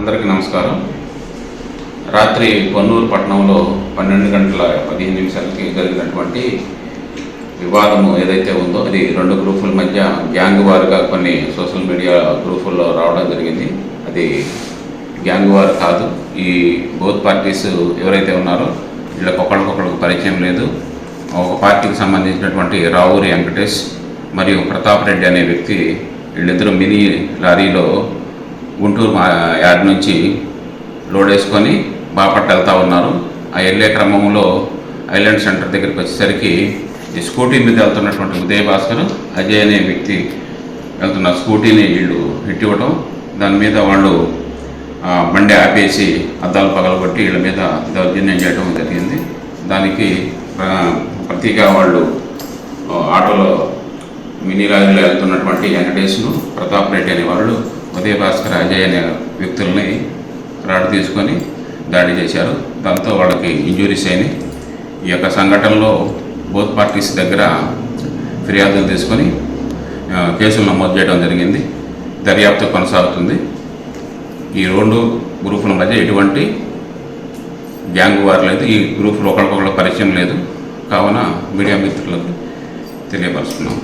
అందరికీ నమస్కారం. రాత్రి కొన్నూరు పట్టణంలో పన్నెండు గంటల పదిహేను నిమిషాలకి జరిగినటువంటి వివాదము ఏదైతే ఉందో అది రెండు గ్రూపుల మధ్య గ్యాంగ్ వారుగా కొన్ని సోషల్ మీడియా గ్రూపుల్లో రావడం జరిగింది. అది గ్యాంగ్ వారు కాదు ఈ బోత్ పార్టీస్ ఎవరైతే ఉన్నారో వీళ్ళకి ఒకళ్ళకొకళ్ళకు పరిచయం లేదు. ఒక పార్టీకి సంబంధించినటువంటి రావూరి వెంకటేష్ మరియు ప్రతాప్ రెడ్డి అనే వ్యక్తి వీళ్ళిద్దరూ మినీ లారీలో గుంటూరు మా యార్డ్ నుంచి లోడ్ వేసుకొని బాపట్ వెళ్తూ ఉన్నారు. ఆ వెళ్ళే క్రమంలో ఐలాండ్ సెంటర్ దగ్గరికి వచ్చేసరికి ఈ స్కూటీ మీద వెళ్తున్నటువంటి ఉదయ భాస్కర్ అజయ్ అనే వ్యక్తి వెళ్తున్న స్కూటీని వీళ్ళు హిట్ ఇవ్వడం దాని మీద వాళ్ళు బండి ఆపేసి అద్దాలు పగలగొట్టి వీళ్ళ మీద దౌర్జన్యం చేయడం జరిగింది. దానికి ప్రతిగా వాళ్ళు ఆటోలో మినీ లారీలో వెళ్తున్నటువంటి వెంకటేష్ను ప్రతాప్ రెడ్డి అనే వాళ్ళు ఉదయ భాస్కర్ అజయ్ అనే వ్యక్తుల్ని రాడ్ తీసుకొని దాడి చేశారు. దాంతో వాళ్ళకి ఇంజురీస్ అయినాయి ఈ యొక్క సంఘటనలో బోత్ పార్టీస్ దగ్గర ఫిర్యాదులు తీసుకొని కేసులు నమోదు చేయడం జరిగింది. దర్యాప్తు కొనసాగుతుంది. ఈ రెండు గ్రూపుల మధ్య ఎటువంటి గ్యాంగ్ వారు లేదు. ఈ గ్రూపులు ఒకరికొకరు పరిచయం లేదు. కావున మీడియా మిత్రులకు తెలియపరుస్తున్నాం.